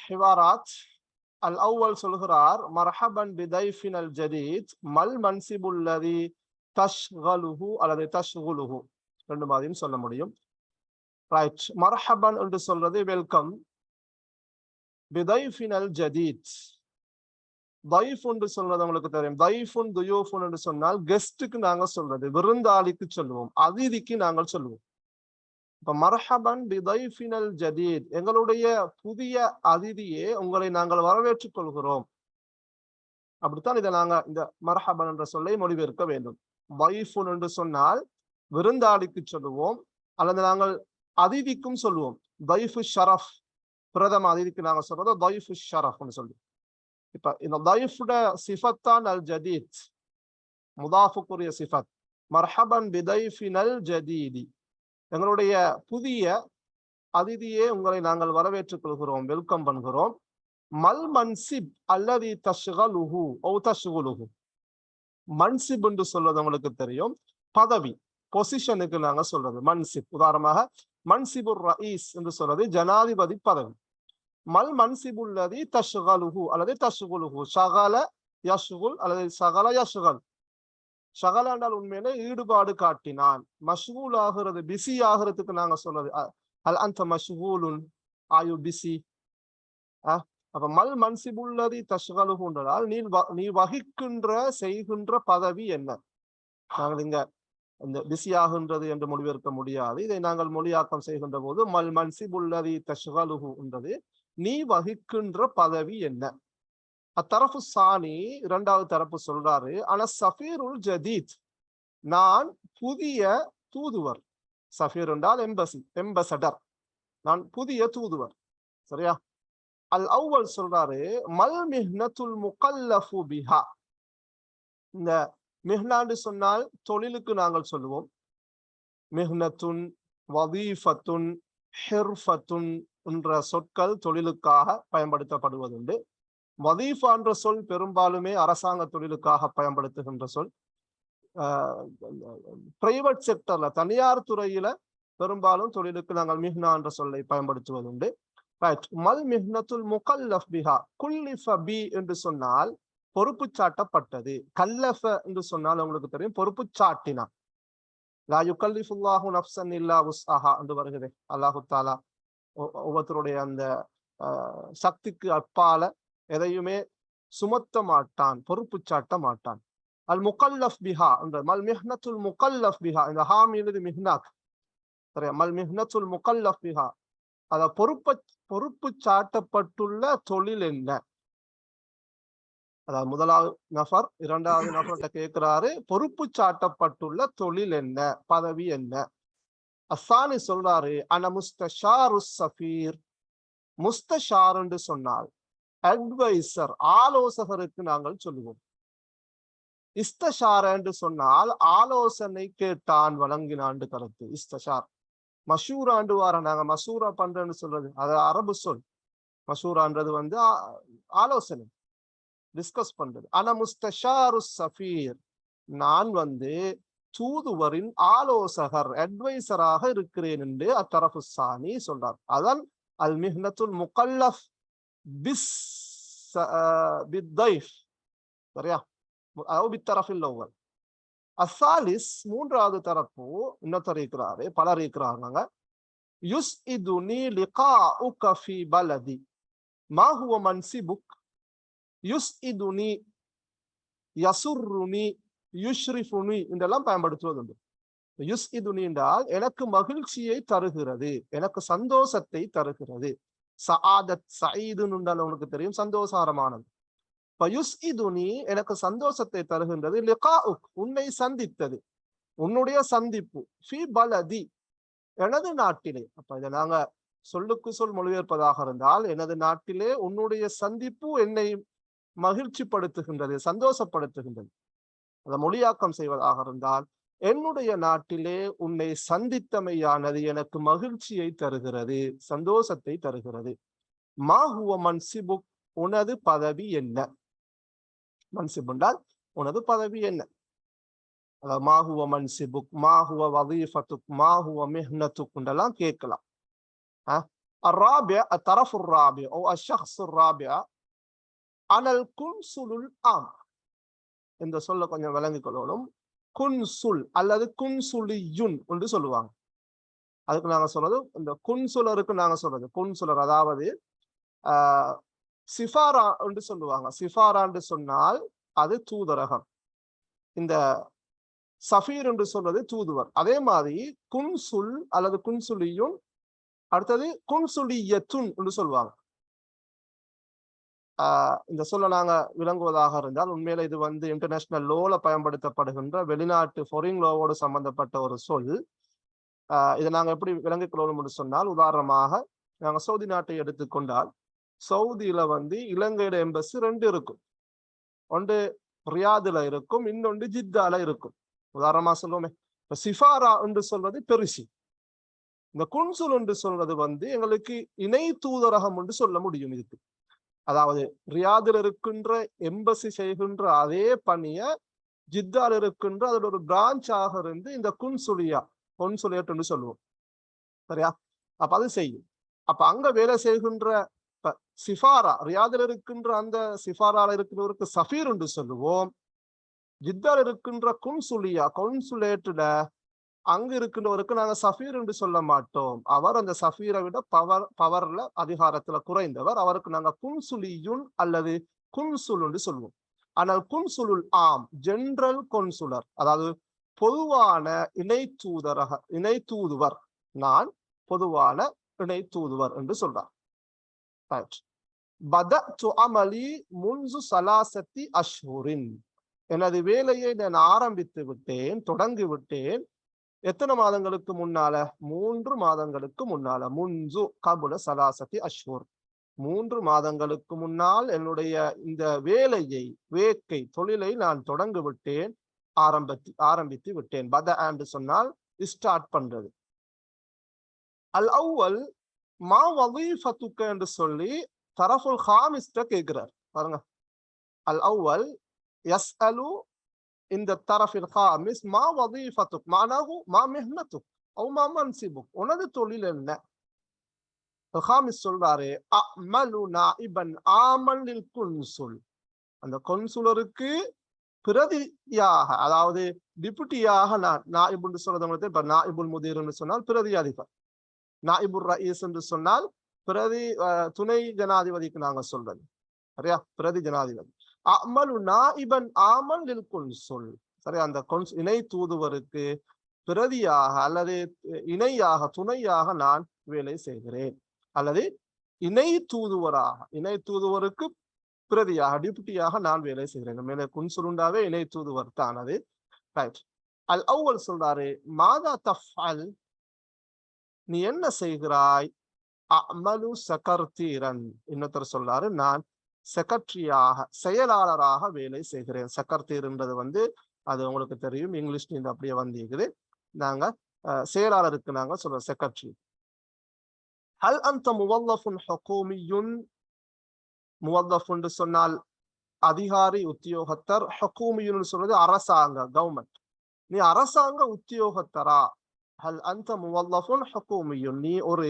ஹிவாராத். அல் அவ்வல் சொல்கிறார் மர்ஹபன் பிதைஃபின் அல் ஜதீத் மல் மன்சிபுல்லதி தஷ்கலுஹு அல்லது தஷ்குலுஹு ரெண்டு மாதிரியும் சொல்ல முடியும். ரைட் மர்ஹபன் என்று சொல்றது வெல்கம் பிதைஃபின் அல் ஜதீத் தைஃப் என்று சொல்றது உங்களுக்கு தெரியும். தைஃபுன் துயோஃபுன் என்று சொன்னால் கெஸ்ட்டுக்கு நாங்க சொல்றது விருந்தாளிக்கு சொல்லுவோம் அதிதிக்கு நாங்கள் சொல்லுவோம். இப்ப மர்ஹபன் பிதைஃபினல் ஜதீத் எங்களுடைய புதிய அதிதியே உங்களை நாங்கள் வரவேற்றுக் கொள்கிறோம். அப்படித்தான் இதை நாங்க இந்த மர்ஹபன் என்ற சொல்லை மொழிபெயர்க்க வேண்டும். வைஃபுன் என்று சொன்னால் விருந்தாளிக்கு சொல்லுவோம் அல்லது நாங்கள் அதிதிக்கும் சொல்லுவோம். தைஃபு ஷரஃப் பிரதம அதிதிக்கு நாங்க சொல்றது தைஃபு ஷரஃப்னு சொல்லி. இப்ப இந்த தைஃபுட சிஃபத்தான் அல் ஜதீத் முதாஃபுக்குரிய சிஃபத். மர்ஹபன் பிதைஃபினல் ஜதீதி. எங்களுடைய புதிய அதிதியே உங்களை நாங்கள் வரவேற்றுக் கொள்கிறோம் வெல்கம் பண்ணுகிறோம் மல் மன்சிப் அல்லது தஷ்கலுஹு ஓ தஷ்குலுஹு. மன்சிப் என்று சொல்வது உங்களுக்கு தெரியும். பதவி பொசிஷனுக்கு நாங்க சொல்றது மன்சிப். உதாரணமாக மன்சிபுர் ரயீஸ் என்று சொல்றது ஜனாதிபதி பதவி. மல் மன்சிபுல்லதி தஷ்கலுஹு அல்லது தஷ்குலுஹு. ஷகல யஷ்குல் அல்லது சகல யஷ்கல். ஷகலாண்டால் உண்மையில ஈடுபாடு காட்டினான். மஷ்கூல் ஆகிறது பிஸி ஆகிறதுக்கு நாங்க சொல்றது அல் அந்த மஷ்கூலுன் ஆயு பிஸி அப்ப மல் மன்சிபுல்லதி தஷ்கலுஹுன்றதால் நீ நீ வகிக்கின்ற செய்கின்ற பதவி என்ன? நாங்கள் இங்க இந்த பிஸி ஆகின்றது என்று மொழிபெயர்க்க முடியாது. இதை நாங்கள் மொழியாக்கம் செய்கின்ற போது மல் மன்சிபுல்லதி தஷ்கலுஹு நீ வகிக்கின்ற பதவி என்ன? அத்தரப்பு சாணி இரண்டாவது தரப்பு சொல்றாரு. ஆனா சஃபீருல் ஜதீத் நான் புதிய தூதுவர். சஃபீர் என்றால் எம்பசி எம்பசடர். நான் புதிய தூதுவர். சரியா? அல் அவ்வல் சொல்றாரு மல் மிஹ்னத்துல் முகல்லஃபு பிஹா. இந்த மிஹ்னாண்டு சொன்னால் தொழிலுக்கு நாங்கள் சொல்லுவோம். மிஹ்னத்துன் வதீஃபத்துன் ஹெர்ஃபத்துன் என்ற சொற்கள் தொழிலுக்காக பயன்படுத்தப்படுவதுண்டு. வதீஃபா என்ற சொல் பெரும்பாலுமே அரசாங்க தொழிலுக்காக பயன்படுத்துகின்ற சொல். பிரைவேட் செக்டர்ல தனியார் துறையில பெரும்பாலும் தொழிலுக்கு நாங்கள் மிஹ்னா என்ற சொல்லை பயன்படுத்துவதுண்டு. ரைட் மல் மிஹ்னத்துல் முகல்லஃப் பிஹா குல்லிஃப பி என்று சொன்னால் பொறுப்பு சாட்டப்பட்டது. கல்லஃப என்று சொன்னால் உங்களுக்கு தெரியும் பொறுப்பு சாட்டினா. லா யுகல்லிஃபுல்லாஹு நஃப்சன் இல்லா உஸ்ஆஹா என்று வருகிறேன் அல்லாஹு தாலா ஒவ்வொருத்தருடைய அந்த சக்திக்கு அப்பால எதையுமே சுமத்த மாட்டான் பொறுப்பு சாட்ட மாட்டான். அல் முகல்லஃப் பிஹா என்ற மல் மிஹ்னத்துல் முகல்லஃப் பிஹா இந்த ஹாம் எழுது மிஹ்னாக். சரியா? மல் மிஹ்னத்துல் முகல்லஃப் பிஹா. அத பொறுப்ப பொறுப்பு சாட்டப்பட்டுள்ள தொழில் என்ன? அதாவது முதலாவது நபர் இரண்டாவது நபர்கிட்ட கேட்கிறாரு பொறுப்பு சாட்டப்பட்டுள்ள தொழில் என்ன? பதவி என்ன? அசானி சொல்றாரு அன முஸ்தஷாரு சஃபீர். முஸ்தஷாருன்னு சொன்னால் அட்வைசர் ஆலோசகருக்கு நாங்கள் சொல்லுவோம். இஸ்தஷார் என்று சொன்னால் ஆலோசனை கேட்டான் வழங்கினாண்டு கருத்து இஸ்தஷார். மஷூராண்டு வார நாங்க மசூரா பண்றேன்னு சொல்றது அது அரபு சொல். மசூரான்றது வந்து ஆலோசனை. டிஸ்கஸ் பண்றது. ஆனா முஸ்தஷாரு சஃபீர் நான் வந்து தூதுவரின் ஆலோசகர் அட்வைசராக இருக்கிறேன் என்று அத்தரஃபு சாணி சொல்றார். அதான் அல் மிஹ்னத்துல் முகல்லஃப். பிஸ் பித்தைஃப் சரியா அதாவது பித்தரஃபில் அவ்வல் அசாலிஸ் மூன்றாவது தரப்பு இன்னொருத்தர் இருக்கிறாரு. பலர் இருக்கிறாங்க யுஸ் இதுனி லிகா உகஃபி பலதி. மா ஹுவ மன்சிபுக். யுஸ் இதுனி யசுர்ருனி யுஷ்ரிஃபுனி பயன்படுத்துவது உண்டு யுஸ் இதுனி என்றால் எனக்கு மகிழ்ச்சியை தருகிறது. எனக்கு சந்தோஷத்தை தருகிறது. சஆதத் சயீதுன்னு என்றால் உனக்கு தெரியும் சந்தோஷகரமானது பயுஸ் இதுனி எனக்கு சந்தோஷத்தை தருகின்றது. லிகாஉக் உன்னை சந்தித்தது. உன்னுடைய சந்திப்பு. ஃபி பலதி எனது நாட்டிலே. அப்ப இதை நாங்க சொல்லுக்கு சொல் மொழிபெயர்ப்பதாக இருந்தால் எனது நாட்டிலே உன்னுடைய சந்திப்பு என்னை மகிழ்ச்சிப்படுத்துகின்றது சந்தோஷப்படுத்துகின்றது. அதை மொழியாக்கம் செய்வதாக இருந்தால் என்னுடைய நாட்டிலே உன்னை சந்தித்தமையானது எனக்கு மகிழ்ச்சியை தருகிறது சந்தோஷத்தை தருகிறது மாஹுவ மன்சிபுக் உனது பதவி என்ன மன்சிப் என்றால் உனது பதவி என்ன அதாவது மாஹுவ மன்சிபுக் மாஹுவ வதீஃபத்துக் மாஹுவ மிஹ்னத்துக் என்றெல்லாம் கேட்கலாம் الرابع الطرف الرابع أو الشخص الرابع أنا الكنسل العام இந்த சொல்ல கொஞ்சம் விளங்கிக் கொள்ளணும் குன்சுல் அல்லது குன்சுலியுன் என்று சொல்லுவாங்க. அதுக்கு நாங்க சொல்றது இந்த குன்சுலருக்கு நாங்க சொல்றது. குன்சுலர் அதாவது ஆஹ் சிஃபாரா என்று சொல்லுவாங்க. சிஃபாரா என்று சொன்னால் அது தூதரகம். இந்த சஃபீர் என்று சொல்றது தூதுவர். அதே மாதிரி குன்சுல் அல்லது குன்சுலியும் அடுத்தது குன்சுலியத்துன் என்று சொல்லுவாங்க. இந்த சொல்ல நாங்க விளங்குவதாக இருந்தால் உண்மையில இது வந்து இன்டர்நேஷனல் லோல பயன்படுத்தப்படுகின்ற வெளிநாட்டு ஃபொரின் லோவோடு சம்பந்தப்பட்ட ஒரு சொல். ஆஹ் இதை நாங்க எப்படி விளங்கிக் கொள்ளணும் என்று சொன்னால் உதாரணமாக நாங்க சவுதி நாட்டை எடுத்துக்கொண்டால் சவுதியில வந்து இலங்கையோட எம்பசி ரெண்டு இருக்கும். ஒன்று ரியாதுல இருக்கும் இன்னொன்று ஜித்தால இருக்கும். உதாரணமா சொல்லுவோமே இப்ப சிஃபாரா என்று சொல்வது பெருசி. இந்த குன்சுல் என்று சொல்றது வந்து எங்களுக்கு இணை தூதரகம் என்று சொல்ல முடியும் இதுக்கு. அதாவது ரியாதில் இருக்கின்ற எம்பசி செய்கின்ற அதே பணிய ஜித்தால் இருக்கின்ற அதோட ஒரு பிரான்ச் ஆக இருந்து இந்த குன்சுலியா கொன்சுலேட் சொல்லுவோம். சரியா? அப்ப அது செய்யும். அப்ப அங்க வேலை செய்கின்ற சிஃபாரா ரியாதில் இருக்கின்ற அந்த சிஃபாரால இருக்கிறவருக்கு சஃபீர் என்று சொல்லுவோம். ஜித்தால் இருக்கின்ற குன்சுலியா கொன்சுலேட்டுல அங்க இருக்கின்றவருக்கு நாங்க சஃபீர் என்று சொல்ல மாட்டோம். அவர் அந்த சஃபீரை விட பவர் பவர்ல அதிகாரத்துல குறைந்தவர். அவருக்கு நாங்க குன்சுலியுன் அல்லது குன்சுல் என்று சொல்லுவோம் ஆனால் குன்சுலுல் ஆம் ஜெனரல் கொன்சுலர் அதாவது பொதுவான இணை தூதரக இணை தூதுவர். நான் பொதுவான இணை தூதுவர் என்று சொல்றார். பத அமலி முன்சு சலாசத்தி அஷ்ஹுரின். எனது வேலையை நான் ஆரம்பித்து விட்டேன் தொடங்கி விட்டேன். எத்தனை மாதங்களுக்கு முன்னால? மூன்று மாதங்களுக்கு முன்னால. முன்சு கபுல சலாசத்தி அஸ்வர் மூன்று மாதங்களுக்கு முன்னால் என்னுடைய இந்த வேலையை வேக்கை தொழிலை நான் தொடங்கி விட்டேன் ஆரம்பித்து ஆரம்பித்து விட்டேன். பத ஆண்டு சொன்னால் ஸ்டார்ட் பண்றது. அல் அவ்வல் மா வதீஃபத்துக்க என்று சொல்லி தரஃபுல் ஹாமிஸ்ட கேட்கிறார். பாருங்க. அல் அவ்வல் எஸ் அலு இந்த தரஃபில் ஹாமிஸ் மா வதீஃபத்துக் மானாகு மா மெஹ்னத்துக் அவு மா மன்சிபுக் உனது தொழில் என்ன ஹாமிஸ் சொல்றாரு அமலு நாஇபன் ஆமலில் குன்சுல் அந்த கொன்சுலருக்கு பிரதியாக அதாவது டிப்யூட்டியாக நான் நாயிபுன்னு சொல்றது உங்களுக்கு இப்ப நாயிபுல் முதீர் என்று சொன்னால் பிரதி அதிபர் நாயிபுர் ரயீஸ் என்று சொன்னால் பிரதி துணை ஜனாதிபதிக்கு நாங்க சொல்றது சரியா? பிரதி ஜனாதிபதி. அமலு நாயிபன் ஆமல் சொல். சரி அந்த கொன்ஸ் இணை தூதுவருக்கு பிரதியாக அல்லது இணையாக துணையாக நான் வேலை செய்கிறேன். அல்லது இணை தூதுவராக இணை தூதுவருக்கு பிரதியாக டிப்டியாக நான் வேலை செய்கிறேன். மேலே குன்சுருண்டாவே இணை தூதுவர் தான் அது. ரைட் அல் அவ்வல் சொல்றாரு மாதா தஃப் நீ என்ன செய்கிறாய்? அமலு சகர்த்தீரன். இன்னொருத்தர் சொல்றாரு நான் செக்ரட்டரியாக செயலாளராக வேலை செய்கிறேன். செக்ரட்டரின்றது வந்து அது உங்களுக்கு தெரியும். இங்கிலீஷ் இந்த அப்படியே வந்திருக்குது. நாங்க செயலாளருக்கு நாங்க சொல்றோம் செக்ரட்டரி ஹல் அந்த முவல்லஃபுன் ஹக்கூமியுன் முவல்லஃபுன்னு சொன்னால் அதிகாரி உத்தியோகத்தர் ஹக்கூமியுன்னு சொல்றது அரசாங்க கவர்மெண்ட் நீ அரசாங்க உத்தியோகத்தரா? ஹல் அந்த முவல்லஃபுன் ஹக்கூமியுன் நீ ஒரு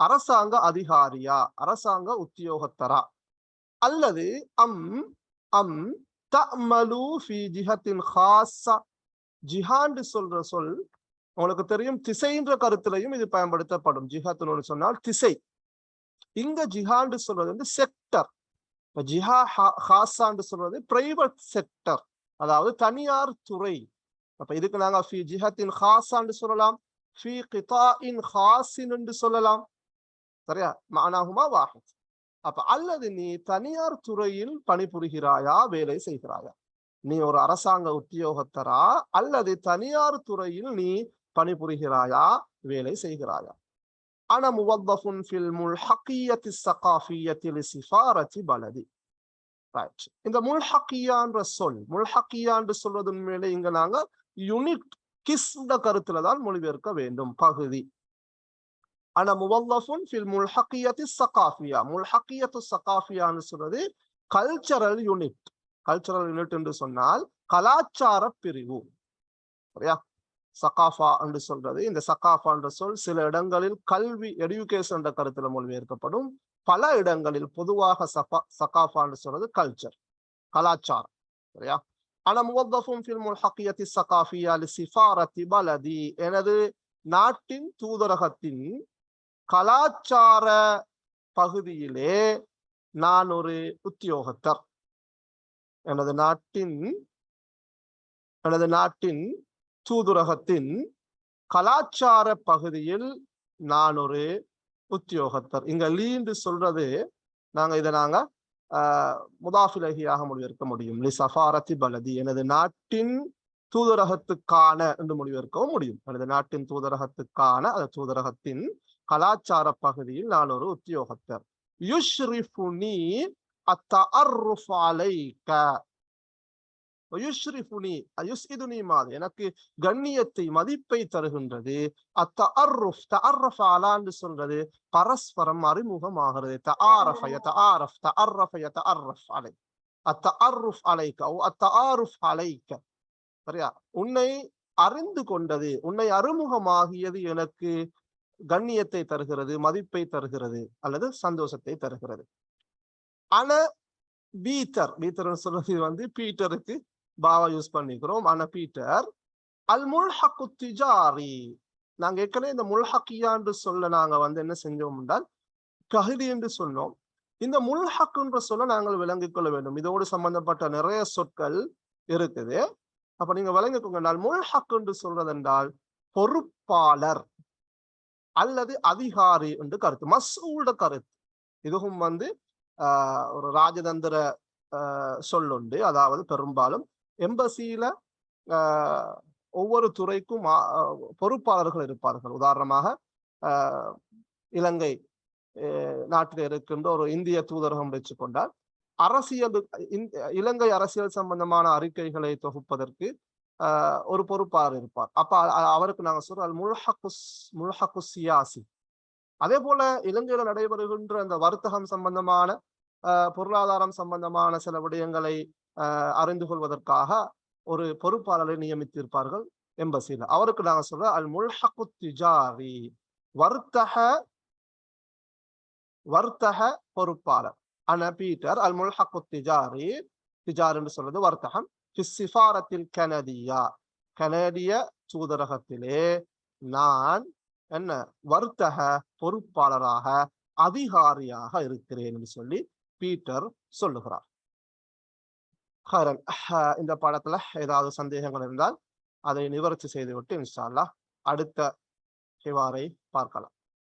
அரசாங்க அதிகாரியா? அரசாங்க உத்தியோகத்தரா? அல்லது அம் அம் தமலு ஃபி ஜிஹத்தின் ஹாஸா. ஜிஹாண்டு சொல்ற சொல் உங்களுக்கு தெரியும் திசைன்ற கருத்திலையும் இது பயன்படுத்தப்படும். ஜிஹாத்துன்னு சொன்னால் திசை. இங்க ஜிஹாண்டு சொல்றது வந்து செக்டர் இப்ப ஜிஹா ஹாசான்னு சொல்றது பிரைவேட் செக்டர் அதாவது தனியார் துறை. அப்ப இதுக்கு நாங்க ஃபி ஜிஹத்தின் ஹாசான்னு சொல்லலாம். ஃபி கிதா இன் ஹாசின் என்று சொல்லலாம். சரியா? மானாகுமா வாஹித். அப்ப அல்லது நீ தனியார் துறையில் பணிபுரிகிறாயா வேலை செய்கிறாயா? நீ ஒரு அரசாங்க உத்தியோகத்தரா அல்லது தனியார் துறையில் நீ பணிபுரிகிறாயா வேலை செய்கிறாயா? அன முவத்தஃபுன் ஃபில் முல்ஹக்கியத்தி ஸகாஃபியத்தி லிசிஃபாரத்தி பலதி. ரைட் இந்த முல்ஹக்கியான்ற சொல் முல்ஹக்கியான்னு சொல்வது உண்மையிலே இங்க நாங்க யூனிட் கிஸ்ட கருத்துல தான் மொழிபெயர்க்க வேண்டும் பகுதி. ஆனா முவல்லஃபுன் ஃபில் முல்ஹக்கியத்து சகாஃபியா முல்ஹக்கியத்து சகாஃபியான்னு சொல்றது கல்ச்சரல் யூனிட் கல்ச்சரல் யூனிட் என்று சொன்னால் கலாச்சார பிரிவு. சரியா? சகாஃபா என்று சொல்றது. இந்த சகாஃபா என்ற சொல் சில இடங்களில் கல்வி எடுகேஷன் என்ற கருத்துல மொழிபெயர்க்கப்படும். பல இடங்களில் பொதுவாக சஃபா சகாஃபா என்று சொல்றது கல்ச்சர் கலாச்சாரம். சரியா? அன முவத்தஃபும் ஃபில் முல்ஹக்கியத்தி சகாஃபியா சிஃபாரத்தி பலதி எனது நாட்டின் தூதரகத்தின் கலாச்சார பகுதியிலே நான் ஒரு உத்தியோகத்தர். எனது நாட்டின் எனது நாட்டின் தூதுரகத்தின் கலாச்சார பகுதியில் நான் ஒரு உத்தியோகத்தர். இங்க லீண்டு சொல்றது நாங்க இதை நாங்க ஆஹ் முதாஃபிலகியாக முடிவெடுக்க முடியும். லி சஃபாரத்தி பலதி. எனது நாட்டின் தூதரகத்துக்கான என்று முடிவெடுக்கவும் முடியும். எனது நாட்டின் தூதரகத்துக்கான அந்த தூதரகத்தின் கலாச்சார பகுதியில் நான் ஒரு உத்தியோகத்தர். யுஷ்ரிஃபுனி அத்தஅர்ருஃப் அலைக. யுஷ்ரிஃபுனி யுஸ்இதுனி மாது. எனக்கு கண்ணியத்தை மதிப்பை தருகின்றது. அத்த அத்தஅர்ருஃப் தஅர்ரஃப அலான்னு சொல்றது பரஸ்பரம் அறிமுகமாகிறது. த ஆரஃபய த ஆரஃப் த அர்ரஃபய த அர்ரஃப் அலை. அத்த அத்தஅர்ருஃப் அலைக்க ஓ அத்தஆருஃப் அலைக்க சரியா? உன்னை அறிந்து கொண்டது உன்னை அறிமுகமாகியது எனக்கு கண்ணியத்தை தருகிறது மதிப்பை தருகிறது அல்லது சந்தோஷத்தை தருகிறது. ஆனா பீட்டர் பீட்டர் சொல்றது வந்து பீட்டருக்கு பாவா யூஸ் பண்ணிக்கிறோம். ஆனா பீட்டர் அல் முல்ஹக்கு திஜாரி. நாங்க ஏற்கனவே இந்த முல்ஹக்கியான்னு சொல்ல நாங்க வந்து என்ன செஞ்சோம் என்றால் கஹிதி என்று சொன்னோம். இந்த முல்ஹக்குன்ற சொல்ல நாங்கள் விளங்கிக் கொள்ள வேண்டும். இதோடு சம்பந்தப்பட்ட நிறைய சொற்கள் இருக்குது. அப்ப நீங்க விளங்கிக்கோங்க. என்றால் முல்ஹக் என்று சொல்றதென்றால் பொறுப்பாளர். அல்லது அதிகாரி என்று கருத்து. மசூட கருத்து. இதுவும் வந்து ஆஹ் ஒரு ராஜதந்திர சொல்லுண்டு அதாவது பெரும்பாலும் எம்பசியில ஒவ்வொரு துறைக்கும் பொறுப்பாளர்கள் இருப்பார்கள். உதாரணமாக இலங்கை நாட்டில் இருக்கின்ற ஒரு இந்திய தூதரகம் வச்சுக்கொண்டால் அரசியல் இலங்கை அரசியல் சம்பந்தமான அறிக்கைகளை தொகுப்பதற்கு ஒரு பொறுப்பாளர் இருப்பார். அப்ப அவருக்கு நாங்க சொல்றோம் முழுஹக்குஸ் முல்ஹகு சியாசி. அதே போல இலங்கையில நடைபெறுகின்ற அந்த வர்த்தகம் சம்பந்தமான பொருளாதாரம் சம்பந்தமான சில விடயங்களை அறிந்து கொள்வதற்காக ஒரு பொறுப்பாளரை நியமித்திருப்பார்கள் எம்பசியில. அவருக்கு நாங்க சொல்ற அல் முல்ஹகு திஜாரி. வர்த்தக வர்த்தக பொறுப்பாளர். அன பீட்டர் அல் முல்ஹகு திஜாரி திஜார். என்று சொல்றது வர்த்தகம். சிஃபாரத்தில் கனடியா கனடிய தூதரகத்திலே நான் என்ன வர்த்தக பொறுப்பாளராக அதிகாரியாக இருக்கிறேன் என்று சொல்லி பீட்டர் சொல்லுகிறார். இந்த பாடத்துல ஏதாவது சந்தேகங்கள் இருந்தால் அதை நிவர்த்தி செய்துவிட்டு இன்ஷால்லா அடுத்த ஹிவாரை பார்க்கலாம்.